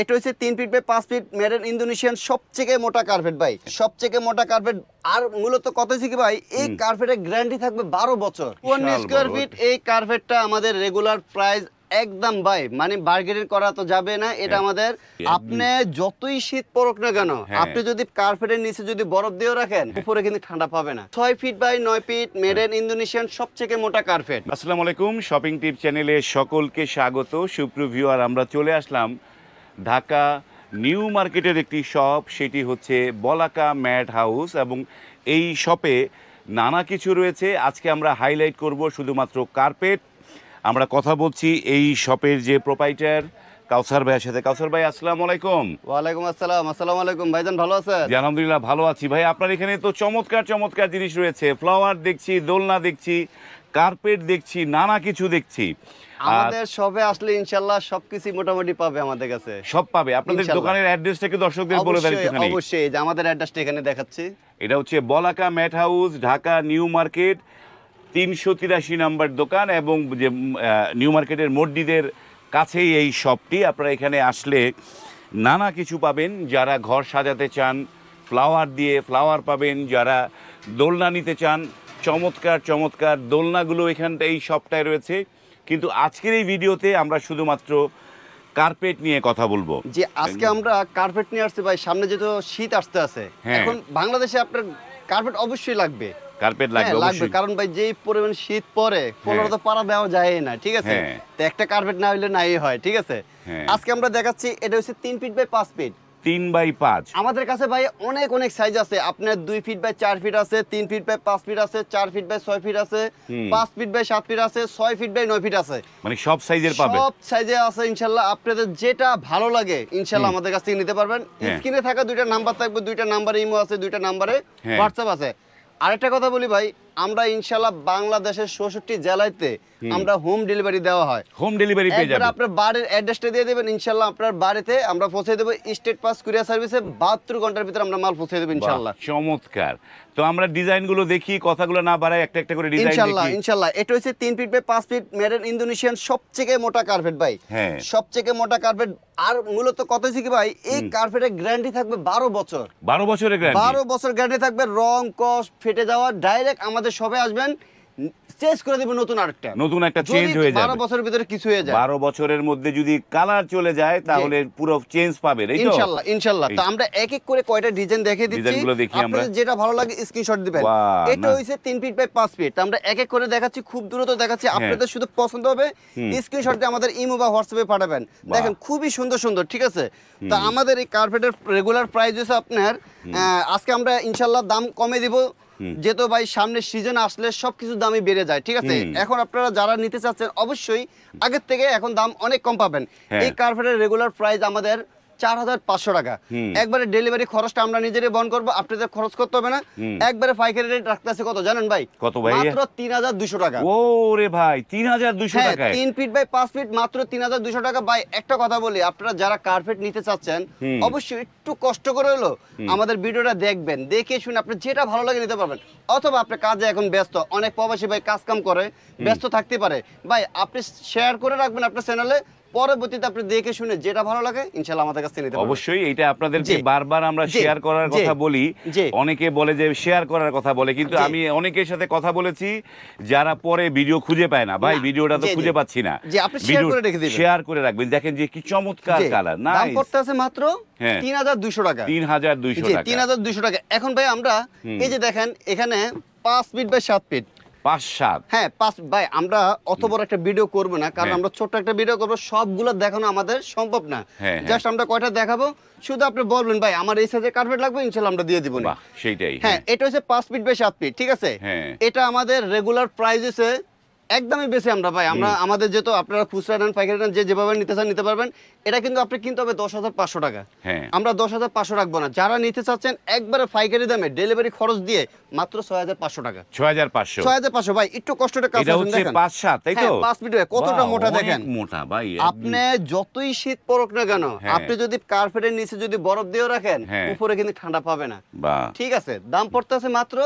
এটা হচ্ছে তিন ফিট বাই পাঁচ ফিট মেড ইন ইন্দোনেশিয়ান সবচেয়ে মোটা কার্পেট ভাই। সবচেয়ে মোটা কার্পেট আর মূলত কত হচ্ছে কি ভাই? এই কার্পেটের গ্যারান্টি থাকবে বারো বছর। ওয়ান স্কোয়ার ফিট এই কার্পেটটা আমাদের রেগুলার প্রাইস একদম ভাই মানে বার্গেনিং করা তো যাবে না এটা হ্যাঁ। আমাদের আপনি যতই শীত পড়ুক না কেন হ্যাঁ। আপনি যদি কার্পেটের নিচে যদি বরফ দিয়েও রাখেন উপরে কিন্তু ঠান্ডা পাবে না। ছয় ফিট বাই নয় ফিট মেড ইন ইন্দোনেশিয়ান সবচেয়ে মোটা কার্পেট আসসালামু আলাইকুম শপিং টিপ চ্যানেলে সকলকে স্বাগত। সুপ্রিভিউয়ার আমরা চলে আসলাম ঢাকা নিউ মার্কেটের একটি শপ সেটি হচ্ছে বলাকা ম্যাট হাউস এবং এই শপে নানা কিছু রয়েছে। আজকে আমরা হাইলাইট করব শুধুমাত্র কার্পেট। আমরা কথা বলছি এই শপের যে প্রোপাইটার কাউসার ভাইয়ের সাথে। কাউসার ভাই আসসালামু আলাইকুম। ওয়ালাইকুম আসসালাম। আসসালামু আলাইকুম। ভাইজান ভালো আছেন? জি, আলহামদুলিল্লাহ ভালো আছি। ভাই আপনার এখানে তো চমৎকার চমৎকার জিনিস রয়েছে। ফ্লাওয়ার দেখছি দোলনা দেখছি। কার্পেট দেখছি নানা কিছু দেখছি। আমাদের সবে আসলে ইনশাল্লাহ সবকিছু মোটামুটি পাবে আমাদের কাছে। সব পাবে। আপনাদের। দোকানের অ্যাড্রেসটা কি দর্শকদের বলে দেন অবশ্যই একটুখানি। অবশ্যই যে আমাদের অ্যাড্রেসটা এখানে দেখাচ্ছি। এটা হচ্ছে Balaka mat house Dhaka new market তিনশো তিরাশি নাম্বার দোকান এবং যে নিউ মার্কেটের মসজিদের কাছেই এই শপটি। আপনারা এখানে আসলে নানা কিছু পাবেন। যারা ঘর সাজাতে চান ফ্লাওয়ার দিয়ে ফ্লাওয়ার পাবেন। যারা দোলনা নিতে চান চমৎকার চমৎকার দোলনাগুলো এখানটা এই শপটায় রয়েছে। কিন্তু আজকের এই ভিডিওতে আমরা শুধুমাত্র কার্পেট নিয়ে কথা বলব। যে আজকে আমরা কার্পেট নিয়ে আসছি ভাই সামনে যেহেতু শীত আসতে আছে হ্যাঁ। এখন বাংলাদেশে আপনার কার্পেট অবশ্যই লাগবে। কার্পেট হ্যাঁ, লাগবে লাগবে কারণ ভাই যেই পরিমাণ শীত পরে পনেরো তো পারা দেওয়া যায় না ঠিক আছে? হ্যাঁ। তো একটা কার্পেট না হইলে নাই হয় ঠিক আছে? হ্যাঁ। আজকে আমরা দেখাচ্ছি এটা হচ্ছে তিন ফিট বাই পাঁচ ফিট তিন বাই পাঁচ। আমাদের কাছে ভাই অনেক অনেক সাইজ আছে। আপনার দুই ফিট বাই চার ফিট আছে তিন ফিট বাই পাঁচ ফিট আছে চার ফিট বাই ছয় ফিট আছে পাঁচ ফিট বাই সাত ফিট আছে ছয় ফিট বাই নয় ফিট আছে। মানে সব সাইজের পাবে। সব সাইজে আছে ইনশাল্লাহ। আপনাদের যেটা ভালো লাগে ইনশাল্লাহ আমাদের কাছ থেকে নিতে পারবেন। হ্যাঁ। স্ক্রিনে থাকা দুইটা নাম্বার থাকবে দুইটা নাম্বারে ইমো আছে দুইটা নাম্বারে হ্যাঁ। হোয়াটসঅ্যাপ আছে। আরেকটা কথা বলি ভাই আমরা ইনশাল্লাহ বাংলাদেশের চৌষট্টি জেলাতে আমরা হোম ডেলিভারি দেওয়া হয়। হোম ডেলিভারি পেয়ে একবার যাবে। আপনার বাড়ির অ্যাড্রেসটা দিয়ে দেবেন ইনশাল্লাহ আপনার বাড়িতে আমরা পৌঁছে দেবো স্টেট পাস কুরিয়ার সার্ভিসে বাহাত্তর ঘণ্টার ভিতরে আমরা মাল পৌঁছে দেবো ইনশাল্লাহ চমৎকার। তো আমরা ডিজাইনগুলো দেখি কথাগুলো না বাড়াই একটা একটা করে ডিজাইন ইনশাল্লাহ ইনশাল্লাহ এটা হচ্ছে তিন ফিট বাই পাঁচ ফিট মেড ইন ইন্দোনেশিয়ান সবচেয়ে মোটা কার্পেট ভাই। হ্যাঁ। সবচেয়ে মোটা কার্পেট আর মূলত কত হচ্ছে কি ভাই? এই কার্পেটের গ্যারান্টি থাকবে বারো বছর। বারো বছরের বারো গ্যারান্টি বছর গ্যারান্টি থাকবে রং কস ফেটে যাওয়া ডাইরেক্ট আমাদের সবে আসবেন চেঞ্জ করে দিব নতুন আরেকটা। নতুন একটা চেঞ্জ হয়ে যাবে। বছরের ভিতরে কিছু হয়ে যায়। বারো বছরের মধ্যে যদি কালার চলে যায় তাহলে পুরো চেঞ্জ পাবে এই তো? ইনশাল্লাহ ইনশাল্লাহ। তো আমরা এক এক করে কয়টা ডিজাইন দেখে দিচ্ছি। ডিজাইনগুলো দেখি আমরা। যেটা ভালো লাগে স্ক্রিনশট দিবেন। এটা হইছে তিন ফিট বাই পাঁচ ফিট আমরা এক এক করে দেখাচ্ছি খুব দ্রুত দেখাচ্ছি। আপনাদের শুধু পছন্দ হবে স্ক্রিনশট দিয়ে আমাদের ইমো বা হোয়াটসঅ্যাপে পাঠাবেন। দেখেন খুবই সুন্দর সুন্দর ঠিক আছে? তো আমাদের এই কার্পেটের রেগুলার প্রাইস হচ্ছে আপনার আজকে আমরা ইনশাল্লাহ দাম কমে দিব। যেহেতু ভাই সামনে সিজন আসলে সবকিছু দামই বেড়ে যায় ঠিক আছে? এখন আপনারা যারা নিতে চাচ্ছেন অবশ্যই আগের থেকে এখন দাম অনেক কম পাবেন। হ্যাঁ। এই কার্পেটের রেগুলার প্রাইস আমাদের চার হাজার পাঁচশো টাকা। একবারে ডেলিভারি খরচটা আমরা নিজেরাই বহন করব আপনাদের খরচ করতে হবে না। একবারে পাইকারি রেট রাখতেছে কত জানেন ভাই? কত ভাই? মাত্র তিন হাজার দুশো টাকা। ও রে ভাই তিন হাজার দুইশো হ্যাঁ টাকায়? তিন ফিট বাই পাঁচ ফিট মাত্র তিন হাজার দুশো টাকা। বাই একটা কথা বলি আপনারা যারা কার্পেট নিতে চাচ্ছেন অবশ্যই একটু কষ্ট করে হলো আমাদের ভিডিওটা দেখবেন দেখে শুনে আপনি যেটা ভালো লাগে নিতে পারবেন। অথবা আপনি কাজে এখন ব্যস্ত অনেক প্রবাসী ভাই কাজ কাম করে ব্যস্ত থাকতে পারে। ভাই আপনি শেয়ার করে রাখবেন আপনার চ্যানেলে পরবর্তীতে আপনি দেখে শুনে যেটা ভালো লাগে ইনশাল্লাহ আমাদের কাছ নিতে পারবেন। অবশ্যই এটা আপনাদেরকে বারবার আমরা শেয়ার করার কথা বলি। অনেকে বলে যে শেয়ার করার কথা বলে কিন্তু আমি অনেকের সাথে কথা বলেছি যারা পরে ভিডিও খুঁজে পায় না। ভাই ভিডিওটা তো। খুঁজে পাচ্ছি না। জি, আপনি share করে রেখে দিবেন। শেয়ার করে রাখবেন। দেখেন যে কি চমৎকার কালার না দাম পড়তে আছে মাত্র হ্যাঁ। তিন হাজার দুশো টাকা। তিন হাজার দুইশো টাকা। তিন হাজার দুশো টাকা। এখন ভাই আমরা এই যে দেখেন এখানে পাঁচ ফিট বাই সাত ফিট পাঁচ সাত হ্যাঁ পাঁচ ভাই আমরা অত বড় একটা ভিডিও করব না কারণ হ্যাঁ। আমরা ছোট্ট একটা ভিডিও করব সবগুলো দেখানো আমাদের সম্ভব না। হ্যাঁ, হ্যাঁ। জাস্ট আমরা কয়টা দেখাবো? শুধু আপনি বলবেন ভাই আমার এই সাইজের কার্পেট লাগবে ইনশাল্লাহ আমরা দিয়ে দিব না। সেইটাই হ্যাঁ এটা হচ্ছে পাঁচ ফিট বাই সাত ফিট ঠিক আছে? হ্যাঁ। এটা আমাদের রেগুলার প্রাইস হচ্ছে একদমই বেশি আমরা ভাই আমরা আমাদের যেহেতু আপনারা খুচরা নেন পাইকারি নেন যে যেভাবে নিতে চান নিতে পারবেন। এটা কিন্তু আপনি কিনতে হবে দশ হাজার পাঁচশো টাকা। হ্যাঁ। আমরা দশ হাজার পাঁচশো রাখব না। যারা নিতে চাচ্ছেন একবারে পাইকারি দামে ডেলিভারি খরচ দিয়ে মাত্র ছয় হাজার পাঁচশো টাকা। ছয় হাজার পাঁচশো। ছয় হাজার পাঁচশো ভাই একটু কষ্টটা কাজ হচ্ছে পাঁচ সাত তাই তো? হ্যাঁ, পাঁচ মিটার কতটা মোটা দেখেন। মোটা ভাই আপনি যতই শীত পড়ুক না কেন হ্যাঁ। আপনি যদি কার্পেটের নিচে যদি বরফ দিয়েও রাখেন। উপরে কিন্তু ঠান্ডা পাবে না। ঠিক আছে দাম পড়তে আছে মাত্র।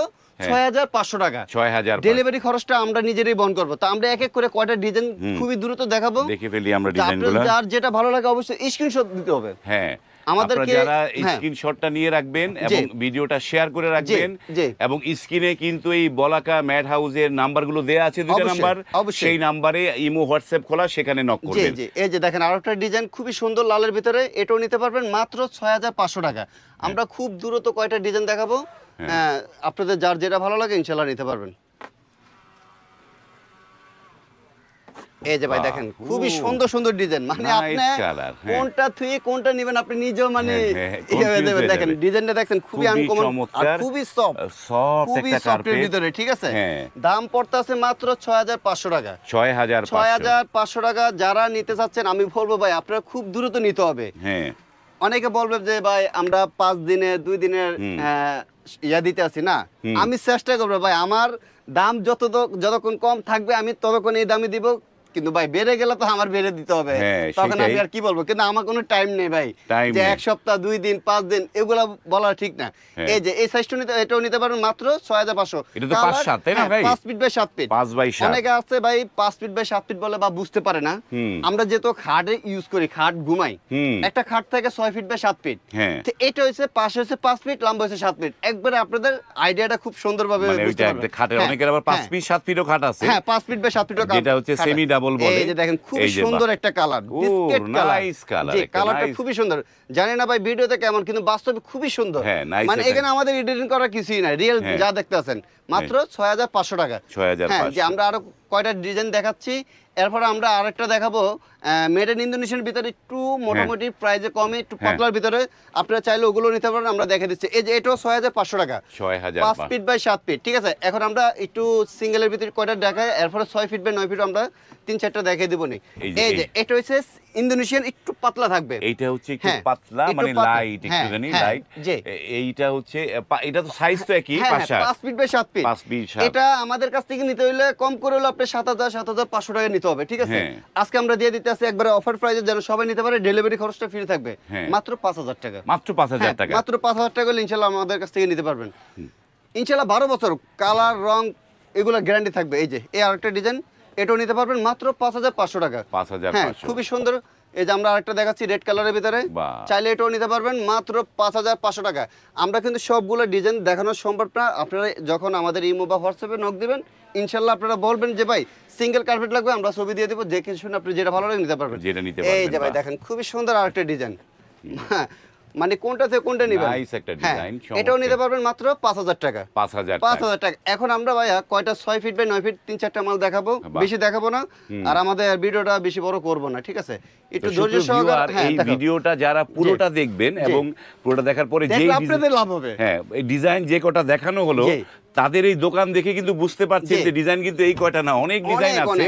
ছয় হাজার পাঁচশো টাকা। ছয় হাজার ডেলিভারি খরচটা আমরা নিজেরাই বহন করব। তো আমরা এক এক করে কয়টা ডিজাইন খুবই দ্রুত দেখাবো। দেখে ফেলি আমরা ডিজাইনগুলো যার যেটা ভালো লাগে অবশ্যই স্ক্রিনশট দিতে হবে। হ্যাঁ। আমাদেরকে- যারা হ্যাঁ। স্ক্রিনশটটা নিয়ে রাখবেন এবং ভিডিওটা শেয়ার করে রাখবেন এবং স্ক্রিনে কিন্তু এই বলাকা ম্যাট হাউসের নাম্বারগুলো দেয়া আছে দুটো নাম্বার। সেই নাম্বারে ইমো হোয়াটসঅ্যাপ খোলা সেখানে নক করবেন। জি। এই যে দেখেন আরেকটা ডিজাইন খুবই সুন্দর লালের ভিতরে। এটাও নিতে পারবেন মাত্র ছয় হাজার পাঁচশো টাকা। আমরা খুব দ্রুত কয়টা ডিজাইন দেখাবো? হ্যাঁ, আপনাদের যার যেটা ভালো লাগে ইনশাল্লাহ নিতে পারবেন। এই যে ভাই দেখেন খুবই সুন্দর সুন্দর ডিজাইন। মানে আপনি হ্যাঁ। কোনটা থুয়ে কোনটা নেবেন আপনি নিজেও মানে হ্যাঁ, হ্যাঁ, ইয়ে হয়ে। হয়ে দেখেন ডিজাইনটা দেখছেন খুবই আনকমন আর খুবই সফট সফট খুবই সফটের ভিতরে ঠিক আছে? হ্যাঁ। দাম পড়তে আছে মাত্র ছয় হাজার পাঁচশো টাকা। ছয় হাজার ছয় হাজার পাঁচশো টাকা যারা নিতে চাচ্ছেন আমি বলব ভাই আপনারা খুব দ্রুত নিতে হবে। হ্যাঁ। অনেকে বলবে যে ভাই আমরা পাঁচ দিনে দুই দিনের ইয়া দিতে আছি না। আমি চেষ্টা করব ভাই আমার দাম যত যতক্ষণ কম থাকবে আমি ততক্ষণ এই দামে দিব। কিন্তু ভাই বেড়ে গেলে তো আমার বেড়ে দিতে হবে। হ্যাঁ, তখন আমি আর কি বলব? কিন্তু আমার কোনো টাইম নেই ভাই। যে এক সপ্তাহ দুই দিন পাঁচ দিন এগুলা বলা ঠিক না। হ্যাঁ। এই যে এই সাইজটা নিতে এটাও নিতে পারবেন মাত্র ছয় হাজার পাঁচশো। এটা তো পাঁচ সাত, তাই না ভাই? পাঁচ ফিট বাই সাত ফিট পাঁচ বাই সাত। অনেকে আছে ভাই পাঁচ ফিট বাই সাত ফিট বলে বা বুঝতে পারে না। আমরা যেহেতু খাটে ইউজ করি খাট ঘুমাই। একটা খাট থাকে ছয় ফিট বাই সাত ফিট হ্যাঁ। তো এটা হচ্ছে পাশে হচ্ছে পাঁচ ফিট লম্বা হয়েছে সাত ফিট একবারে আপনাদের আইডিয়াটা খুব সুন্দরভাবে মানে বুঝতে ওইটা পারবেন। খাটের হ্যাঁ, অনেকের আবার পাঁচ হ্যাঁ, ফিট সাত ফিটও খাট আছে। হ্যাঁ পাঁচ ফিট বাই সাত ফিট যেটা হচ্ছে semi double বলে। এই যে দেখেন খুব সুন্দর একটা colour biscuit colour nice colour জি কালারটা খুবই সুন্দর। জানি না ভাই ভিডিওতে কেমন কিন্তু বাস্তবে খুবই সুন্দর। হ্যাঁ, মানে এখানে আমাদের এডিটিং করা কিছুই নাই রিয়েল হ্যাঁ। যা দেখতে আছেন মাত্র ছয় হাজার পাঁচশো টাকা। ছয় হাজার হ্যাঁ যে আমরা আরও কয়টা ডিজাইন দেখাচ্ছি। এরপরে আমরা আরেকটা দেখাবো। মেড ইন ইন্দোনেশিয়ার ভিতরে একটু মোটামুটি প্রাইজে কমে একটু হ্যাঁ। পাতলার ভিতরে। আপনারা চাইলে ওগুলো নিতে পারেন আমরা দেখে দিচ্ছি। এই যে এটাও ছয় হাজার পাঁচশো টাকা। ছয় হাজার পাঁচ ফিট বাই সাত ফিট ঠিক আছে? এখন আমরা একটু সিঙ্গেলের ভিতরে কয়টা দেখাই এরপরে ছয় ফিট বাই নয় ফিট আমরা তিন চারটা দেখিয়ে দেবো নি। এই যে- এটা হচ্ছে ইন্দোনেশিয়ান একটু পাতলা থাকবে। এইটা হচ্ছে একটু হ্যাঁ, পাতলা মানে লাইট হ্যাঁ, একটুখানি হ্যাঁ, লাইট। এইটা হচ্ছে এটা তো সাইজ তো একই হ্যাঁ, পাঁচ হ্যাঁ, ফিট বাই সাত ফিট পাঁচ ফিট এটা আমাদের কাছ থেকে নিতে হলে কম করে হলে আপনার সাত হাজার সাত হাজার পাঁচশো টাকা নিতে হবে ঠিক আছে? হ্যাঁ। আজকে আমরা দিয়ে দিতে আছি একবারে অফার প্রাইজে যেন সবাই নিতে পারে ডেলিভারি খরচটা ফ্রি থাকবে। হ্যাঁ। মাত্র পাঁচ হাজার টাকা। মাত্র পাঁচ হাজার হ্যাঁ, টাকা। মাত্র পাঁচ হাজার টাকা হলে ইনশাল্লাহ আমাদের কাছ থেকে নিতে পারবেন। ইনশাল্লাহ বারো বছর কালার রং এগুলো গ্যারান্টি থাকবে। এই যে এই আরেকটা ডিজাইন এটাও নিতে পারবেন মাত্র পাঁচ হাজার পাঁচশো টাকা। পাঁচ হাজার হ্যাঁ খুবই সুন্দর। এই যে আমরা আরেকটা দেখাচ্ছি রেড কালারের ভিতরে। চাইলে এটাও নিতে পারবেন মাত্র পাঁচ হাজার পাঁচশো টাকা। আমরা কিন্তু সবগুলো ডিজাইন দেখানো সম্ভব না আপনারা যখন আমাদের ইমো বা হোয়াটসঅ্যাপে নক দিবেন ইনশাল্লাহ আপনারা বলবেন যে ভাই সিঙ্গেল কার্পেট লাগবে আমরা ছবি দিয়ে দেবো দেখে শুনে আপনি যেটা ভালো লাগে নিতে পারবেন। যেটা নিতে এই যে ভাই দেখেন খুবই সুন্দর আরেকটা ডিজাইন মানে কোনটা থেকে কোনটা নেবেন? নাইস একটা ডিজাইন এটাও নিতে পারবেন মাত্র পাঁচ হাজার টাকা। 5000 5000 টাকা। এখন আমরা ভাইয়া কয়টা? 6 ফিট বাই 9 ফিট তিন চারটা মাল দেখাবো। বেশি দেখাবো না। আর আমাদের ভিডিওটা বেশি বড় করব না ঠিক আছে? একটু ধৈর্য সহকারে হ্যাঁ এই ভিডিওটা যারা পুরোটা দেখবেন এবং পুরোটা দেখার পরে যে আপনাদের লাভ হবে। হ্যাঁ এই ডিজাইন যে কটা দেখানো হলো। তাদের এই দোকান দেখে কিন্তু বুঝতে পারছেন জি। যে ডিজাইন কিন্তু এই কয়টা না অনেক ডিজাইন আছে।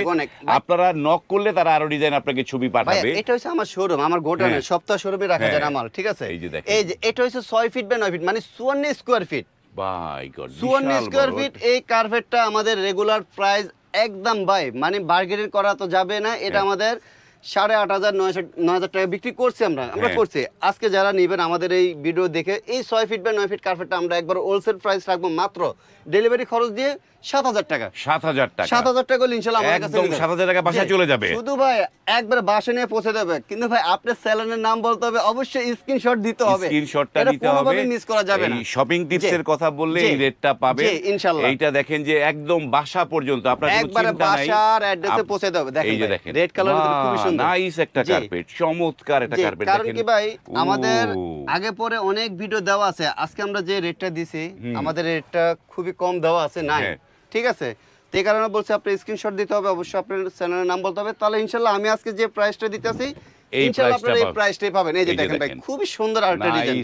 আপনারা নক করলে তারা আরও ডিজাইন আপনাকে ছবি পাঠাবে এটা হচ্ছে আমার শোরুম আমার গোডাউনে হ্যাঁ। সপ্তাহ শোরুমে রাখা যায় হ্যাঁ। ঠিক আছে এই যে দেখেন। এই যে এটা হচ্ছে ছয় ফিট বাই নয় ফিট মানে চুয়ান্ন স্কোয়ার ফিট বাই গড চুয়ান্ন স্কোয়ার ফিট এই কার্পেটটা আমাদের রেগুলার প্রাইস একদম ভাই মানে বার্গেনিং করা তো যাবে না এটা হ্যাঁ। আমাদের সাড়ে আট হাজার নয়শো নয় হাজার টাকা বিক্রি করছি আমরা আমরা হ্যাঁ। করছি। আজকে যারা নেবেন আমাদের এই ভিডিও দেখে এই ছয় ফিট বা নয় ফিট কার্পেটটা আমরা একবার হোলসেল প্রাইস রাখব মাত্র ডেলিভারি খরচ দিয়ে সাত হাজার টাকা। সাত হাজার টাকা। সাত হাজার টাকা ইনশাল্লাহ আমাদের কাছে হবে। 7,000 টাকা বাসায় চলে যাবে। শুধু ভাই একবার বাসা নিয়ে পৌঁছে দেবে। কিন্তু ভাই আপনার স্যালানের নাম বলতে হবে অবশ্যই স্ক্রিনশট দিতে হবে। স্ক্রিনশটটা নিতে হবে। মিস করা যাবে না। শপিং টিপস এর কথা বললে এই রেটটা পাবে জি, ইনশাল্লাহ। এইটা দেখেন যে একদম বাসা পর্যন্ত আপনার একবারে বাসার অ্যাড্রেসে পৌঁছে দেবে। দেখেন এই যে দেখেন। রেড কালার খুবই নাইস একটা কার্পেট চমৎকার একটা কার্পেট কারণ কি ভাই আমাদের আগে পরে অনেক ভিডিও দেওয়া আছে। আজকে আমরা যে রেটটা দিছি আমাদের রেটটা খুবই কম দেওয়া আছে নাই? হ্যাঁ। ঠিক আছে? তো এই কারণে বলছি আপনি স্ক্রিনশট দিতে হবে অবশ্যই আপনার চ্যানেলের নাম বলতে হবে। তাহলে ইনশাল্লাহ আমি আজকে যে প্রাইসটা দিতেছি এই পাবেন। প্রাইসটাই পাবেন। এই যে দেখেন ভাই খুবই সুন্দর ডিজাইন।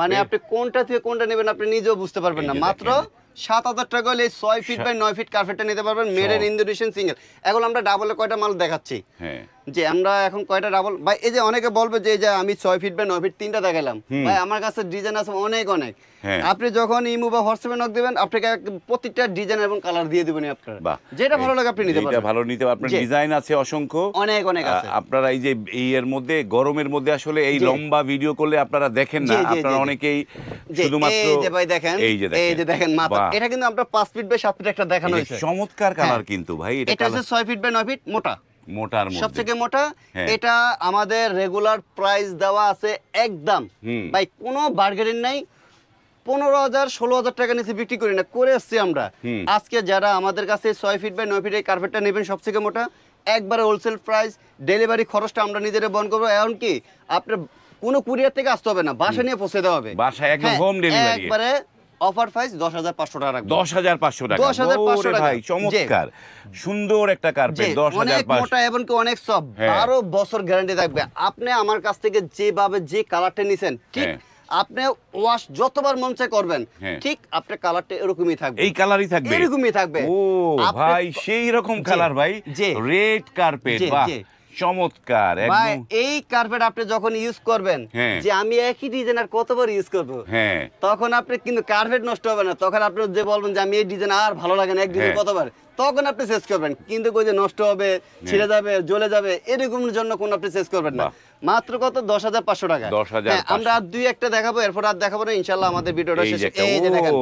মানে আপনি কোনটা থেকে কোনটা নেবেন আপনি নিজেও বুঝতে পারবেন না। মাত্র। সাত হাজার টাকা হলে ছয় ফিট বাই নয় ফিট কার্পেটটা নিতে পারবেন মেড ইন ইন্দোনেশিয়ান সিঙ্গেল এখন আমরা ডাবলে কয়টা মাল দেখাচ্ছি? হ্যাঁ। যে আমরা এখন কয়টা ডাবল ভাই এই যে অনেকে বলবে যে যে আমি ছয় ফিট বা নয় ফিট তিনটা দেখালাম ভাই আমার কাছে ডিজাইন আছে অনেক অনেক। হ্যাঁ। আপনি যখন ইমো বা হোয়াটসঅ্যাপে নক দিবেন আপনাকে প্রত্যেকটা ডিজাইন এবং কালার দিয়ে দিবেন আপনার। যেটা ভালো লাগে আপনি নিতে পারবেন। ভালো নিতে আপনার ডিজাইন আছে অসংখ্য। অনেক অনেক আছে। আপনারা এই যে এই এর মধ্যে গরমের মধ্যে আসলে এই লম্বা ভিডিও করলে আপনারা দেখেন না। আপনারা অনেকেই শুধুমাত্র এই যে ভাই দেখেন এই যে দেখেন। মাথা। এটা কিন্তু আমরা পাঁচ ফিট বাই সাত ফিট একটা দেখানো হয়েছে। চমৎকার কালার হ্যাঁ। কিন্তু ভাই এটা এটা হচ্ছে ছয় ফিট বাই নয় ফিট মোটা। মোটার সব মধ্যে। থেকে মোটা। হ্যাঁ। এটা আমাদের রেগুলার প্রাইস দেওয়া আছে একদম। ভাই কোনো বার্গেনিং নাই। পনেরো হাজার ষোলো হাজার টাকা নিচে বিক্রি করি না করে এসছি আমরা। আজকে যারা আমাদের কাছে ছয় ফিট বাই নয় ফিট এই কার্পেটটা নেবেন সব থেকে মোটা। একবারে হোলসেল প্রাইস ডেলিভারি খরচটা আমরা নিজেরা বহন করব। এমনকি আপনার কোনো কুরিয়ার থেকে আসতে হবে না বাসা নিয়ে পৌঁছে দেওয়া হবে। বাসায় একদম হ্যাঁ, হোম ডেলিভারি একবারে অফার প্রাইস দশ হাজার পাঁচশো টাকা রাখব। টাকা। 10,500 ওরে টাকা। ভাই চমৎকার। সুন্দর একটা কার্পেট অনেক মোটা এবং কি অনেক সব হ্যাঁ। বারো বছর গ্যারান্টি থাকবে। আপনি আমার কাছ থেকে যেভাবে যে কালারটা নিছেন ঠিক হ্যাঁ। আপনি ওয়াশ যতবার মন চায় করবেন হ্যাঁ। ঠিক আপনার কালারটা এরকমই থাকবে। এই কালারই থাকবে? এরকমই থাকবে। ও ভাই সেই রকম কালার ভাই। রেড কার্পেট বাহ। চমৎকার ভাই এই কার্পেট আপনি যখন ইউজ করবেন হ্যাঁ। যে আমি একই ডিজাইন আর কতবার ইউজ করব হ্যাঁ তখন আপনি কিন্তু কার্পেট নষ্ট হবে না তখন আপনি যে বলবেন যে আমি এই ডিজাইন আর ভালো লাগে না এক ডিজাইন হ্যাঁ। কতবার তখন আপনি চেঞ্জ করবেন। কিন্তু কই যে নষ্ট হবে ছিঁড়ে যাবে জ্বলে যাবে এরকমের জন্য কোন আপনি চেঞ্জ করবেন না। মাত্র কত? দশ হাজার পাঁচশো টাকা। 10,500 হ্যাঁ, আমরা আর দুই একটা দেখাবো এরপর আর দেখাবো না ইনশাল্লাহ আমাদের ভিডিওটা শেষ। এই যে দেখেন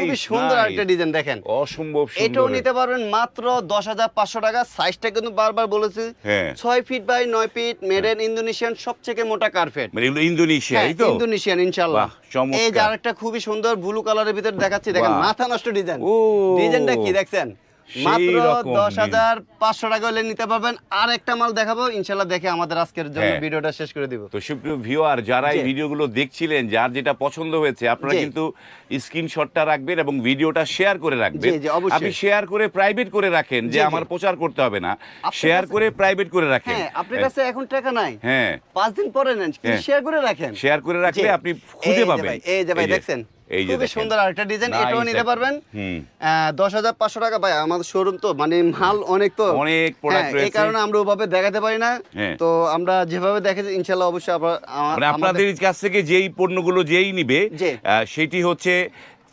খুবই সুন্দর একটা ডিজাইন দেখেন। অসম্ভব এটাও নিতে পারবেন মাত্র দশ হাজার পাঁচশো টাকা। সাইজটা কিন্তু বারবার বলেছি। হ্যাঁ। ছয় ফিট বাই নয় ফিট মেড ইন ইন্দোনেশিয়ান সবথেকে মোটা কার্পেট মানে এগুলো ইন্দোনেশিয়া এই তো? ইন্দোনেশিয়ান ইনশাআল্লাহ। চমৎকার। এই যে আরেকটা খুবই সুন্দর ব্লু কালারের ভিতরে দেখাচ্ছি। দেখেন মাথা নষ্ট ডিজাইন। ও। ডিজাইনটা কি দেখছেন? মাত্র দশ হাজার পাঁচশো টাকা হলে নিতে পারবেন। আর একটা মাল দেখাবো ইনশাল্লাহ দেখে আমাদের আজকের জন্য হ্যাঁ। ভিডিওটা শেষ করে দিব। তো সুপ্রিয় ভিউয়ার যারা এই ভিডিওগুলো দেখছিলেন যার যেটা পছন্দ হয়েছে আপনারা কিন্তু স্ক্রিনশটটা রাখবেন এবং ভিডিওটা শেয়ার করে রাখবেন। আপনি শেয়ার করে প্রাইভেট করে রাখেন যে। আমার প্রচার করতে হবে না। শেয়ার করে প্রাইভেট করে রাখেন। হ্যাঁ আপনার কাছে এখন টাকা নাই। হ্যাঁ। পাঁচ দিন পরে নেন হ্যাঁ। শেয়ার করে রাখেন। শেয়ার করে রাখলে আপনি খুঁজে পাবেন। এই যে ভাই দেখছেন? এই যে খুবই। সুন্দর আরেকটা ডিজাইন এটাও নিতে পারবেন হুম। দশ হাজার পাঁচশো টাকা ভাই আমাদের শোরুম তো মানে মাল অনেক তো অনেক প্রোডাক্ট রয়েছে এই কারণে আমরা ওভাবে দেখাতে পারি না হ্যাঁ। তো আমরা যেভাবে দেখেছি ইনশাল্লাহ অবশ্যই মানে আপনাদের কাছ থেকে যেই পণ্যগুলো যেই নিবে সেটি হচ্ছে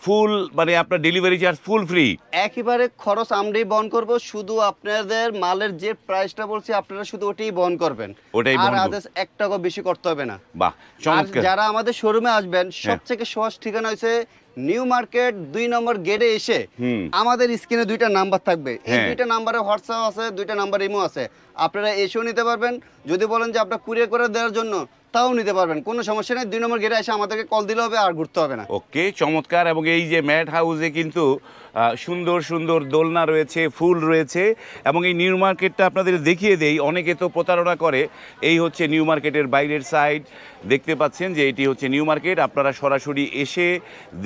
ফুল মানে আপনার ডেলিভারি চার্জ ফুল ফ্রি একেবারে খরচ আমরাই বহন করব শুধু আপনাদের মালের যে প্রাইসটা বলছি আপনারা শুধু ওটাই বহন করবেন। ওটাই আর। আদার্স এক টাকা বেশি করতে হবে না। বাহ আর চমৎকার যারা আমাদের শোরুমে আসবেন হ্যাঁ। সবথেকে সহজ ঠিকানা হয়েছে নিউ মার্কেট দুই নম্বর গেটে এসে আমাদের স্ক্রিনে দুইটা নাম্বার থাকবে। এই হ্যাঁ। দুইটা নাম্বারে হোয়াটসঅ্যাপ আছে দুইটা নাম্বার ইমো আছে। আপনারা এসেও নিতে পারবেন। যদি বলেন যে আপনার কুরিয়ার করে দেওয়ার জন্য তাও নিতে পারবেন। কোনো সমস্যা নেই, দুই নম্বর গেটে এসে আমাদেরকে কল দিলে হবে আর ঘুরতে হবে না। ওকে, চমৎকার। এবং এই যে ম্যাট হাউসে কিন্তু সুন্দর সুন্দর দোলনা রয়েছে, ফুল রয়েছে এবং এই নিউ মার্কেটটা আপনাদের দেখিয়ে দেই, অনেকে তো প্রতারণা করে। এই হচ্ছে নিউ মার্কেটের বাইরের সাইড। দেখতে পাচ্ছেন যে এটি হচ্ছে নিউ মার্কেট। আপনারা সরাসরি এসে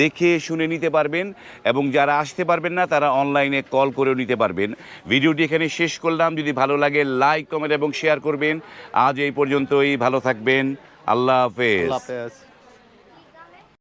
দেখে শুনে নিতে পারবেন এবং যারা আসতে পারবেন না, তারা অনলাইনে কল করেও নিতে পারবেন। ভিডিওটি এখানে শেষ করলাম। যদি ভালো লাগে, লাইক, কমেন্ট এবং শেয়ার করবেন। আজ এই পর্যন্তই। ভালো থাকবেন। আল্লাহ হাফেজ।